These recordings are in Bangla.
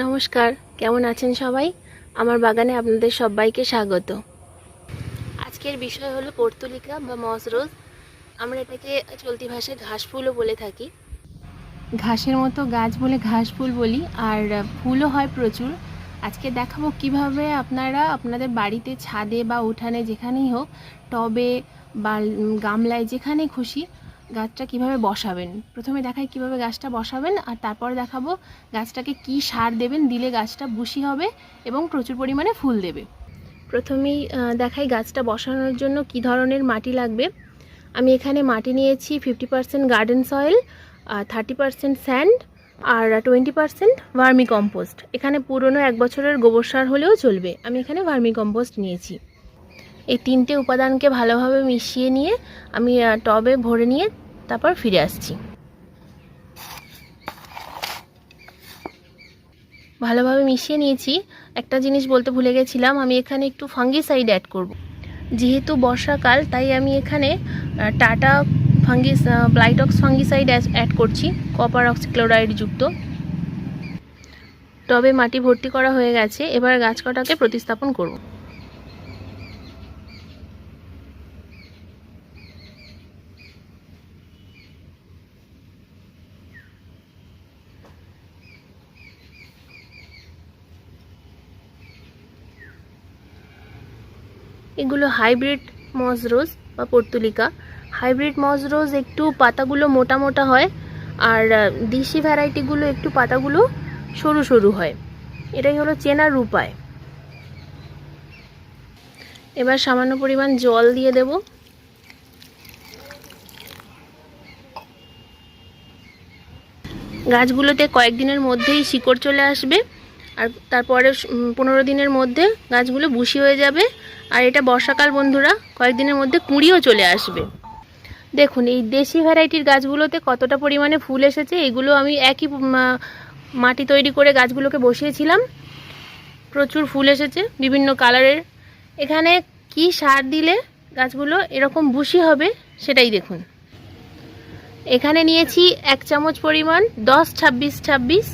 নমস্কার, কেমন আছেন সবাই? আমার বাগানে আপনাদের সবাইকে স্বাগত। আজকের বিষয় হলো পর্তুলিকা বা মসরোজ আমরা এটাকে চলতি ভাষায় ঘাস ফুলও বলে থাকি। ঘাসের মতো গাছ বলে ঘাস ফুল বলি, আর ফুলও হয় প্রচুর। আজকে দেখাবো কীভাবে আপনারা আপনাদের বাড়িতে ছাদে বা উঠানে যেখানেই হোক, টবে বা গামলায় যেখানে খুশি গাছটা কীভাবে বসাবেন? প্রথমে দেখাই কীভাবে গাছটা বসাবেন, আর তারপর দেখাবো গাছটাকে কি সার দেবেন, দিলে গাছটা বুশি হবে এবং প্রচুর পরিমাণে ফুল দেবে। প্রথমেই দেখাই গাছটা বসানোর জন্য কি ধরনের মাটি লাগবে। আমি এখানে মাটি নিয়েছি ফিফটি পার্সেন্ট গার্ডেন সয়েল আর থার্টি পার্সেন্ট স্যান্ড আর টোয়েন্টি পার্সেন্ট ভার্মি কম্পোস্ট এখানে পুরনো এক বছরের গোবর সার হলেও চলবে। আমি এখানে ভার্মি কম্পোস্ট নিয়েছি। এই তিনটে উপাদানকে ভালোভাবে মিশিয়ে নিয়ে আমি টবে ভরে নিয়ে তারপর ফিরে আসছি। ভালোভাবে মিশিয়ে নিয়েছি। একটা জিনিস বলতে ভুলে গেছিলাম, আমি এখানে একটু ফাঙ্গিসাইড অ্যাড করব। যেহেতু বর্ষাকাল, তাই আমি এখানে টাটা ফাঙ্গিস ব্লাইটক্স ফাঙ্গিসাইড অ্যাড করছি, কপার অক্সিক্লোরাইড যুক্ত। টবে মাটি ভর্তি করা হয়ে গেছে, এবার গাছ কটাকে প্রতিস্থাপন করব। এগুলো হাইব্রিড মজরোজ বা পর্তুলিকা। হাইব্রিড মজরোজ একটু পাতাগুলো মোটা মোটা হয় আর দেশি ভ্যারাইটিগুলো একটু পাতাগুলো সরু সরু হয়। এটাই হলো চেনার উপায় এবার সামান্য পরিমাণ জল দিয়ে দেব। গাছগুলোতে কয়েকদিনের মধ্যেই শিকড় চলে আসবে আর তারপরে পনেরো দিনের মধ্যে গাছগুলো বুশি হয়ে যাবে। আর এটা বর্ষাকাল বন্ধুরা, কয়েকদিনের মধ্যে কুঁড়িও চলে আসবে। দেখুন, এই দেশি ভ্যারাইটির গাছগুলোতে কতটা পরিমাণে ফুল এসেছে, এগুলো আমি একই মাটি তৈরি করে গাছগুলোকে বসিয়েছিলাম। প্রচুর ফুল এসেছে, বিভিন্ন কালারের। এখানে কি সার দিলে গাছগুলো এরকম বুশি হবে, সেটাই দেখুন। এখানে নিয়েছি এক চামচ পরিমাণ দশ ছাব্বিশ ছাব্বিশ।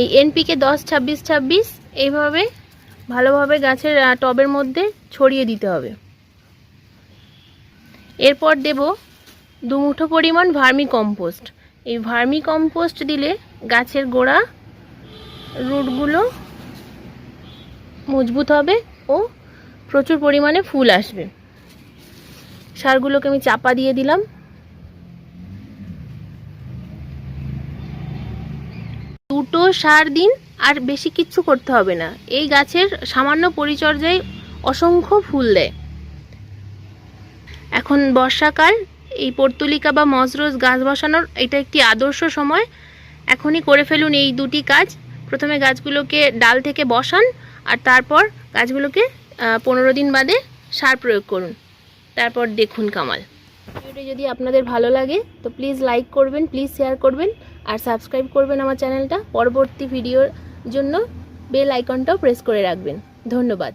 এই এনপিকে দশ ছাব্বিশ ছাব্বিশ, এইভাবে ভালোভাবে গাছের টবের মধ্যে ছড়িয়ে দিতে হবে। এরপর দেব দু মুঠো পরিমাণ ভার্মি কম্পোস্ট এই ভার্মি কম্পোস্ট দিলে গাছের গোড়া রুটগুলো মজবুত হবে ও প্রচুর পরিমাণে ফুল আসবে। সারগুলোকে আমি চাপা দিয়ে দিলাম। দুটো সার দিন আর বেশি কিচ্ছু করতে হবে না। এই গাছের সামান্য পরিচর্যায় অসংখ্য ফুল দেয়। এখন বর্ষাকাল, এই পর্তুলিকা বা মজরোজ গাছ বসানোর এটা একটি আদর্শ সময়। এখনই করে ফেলুন এই দুটি কাজ। প্রথমে গাছগুলোকে ডাল থেকে বসান আর তারপর গাছগুলোকে পনেরো দিন বাদে সার প্রয়োগ করুন। তারপর দেখুন কামাল। ভিডিওটি যদি আপনাদের ভালো লাগে, তো প্লিজ লাইক করবেন, প্লিজ শেয়ার করবেন আর সাবস্ক্রাইব করবেন আমার চ্যানেলটা। পরবর্তী ভিডিওর জন্য বেল আইকনটাও প্রেস করে রাখবেন। ধন্যবাদ।